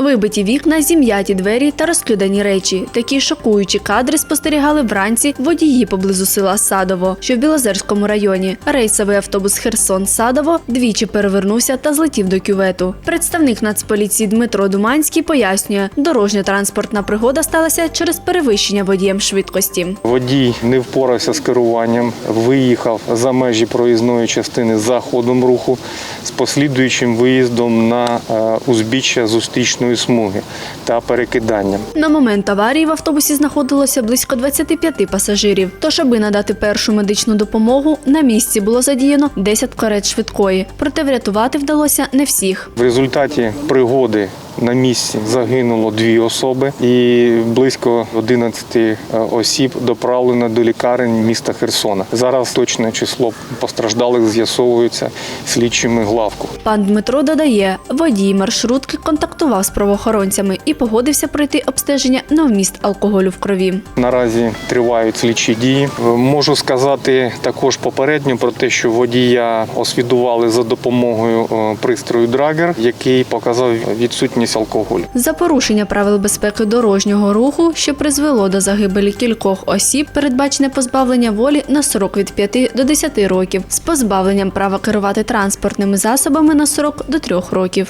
Вибиті вікна, зім'яті двері та розкидані речі. Такі шокуючі кадри спостерігали вранці водії поблизу села Садово, що в Білозерському районі. Рейсовий автобус Херсон Садово двічі перевернувся та злетів до кювету. Представник Нацполіції Дмитро Думанський пояснює, дорожньо-транспортна пригода сталася через перевищення водієм швидкості. Водій не впорався з керуванням, виїхав за межі проїзної частини за ходом руху з послідуючим виїздом на е, узбіччя зустрічної смуги та перекиданням. На момент аварії в автобусі знаходилося близько 25 пасажирів. Тож, аби надати першу медичну допомогу, на місці було задіяно 10 карет швидкої. Проте врятувати вдалося не всіх. В результаті пригоди на місці загинуло дві особи, і близько 11 е, осіб доправлено до лікарень міста Херсона. Зараз точне число постраждалих з'ясовується слідчими главку. Пан Дмитро додає, водій маршрутки контактував з правоохоронцями і погодився пройти обстеження на вміст алкоголю в крові. Наразі тривають слідчі дії. Е, Можу сказати також попередньо про те, що водія освідували за допомогою е, пристрою Драгер, який показав відсутність алкоголю. За порушення правил безпеки дорожнього руху, що призвело до загибелі кількох осіб, передбачене позбавлення волі на срок від 5 до 10 років з позбавленням права керувати транспортними засобами на срок до 3 років.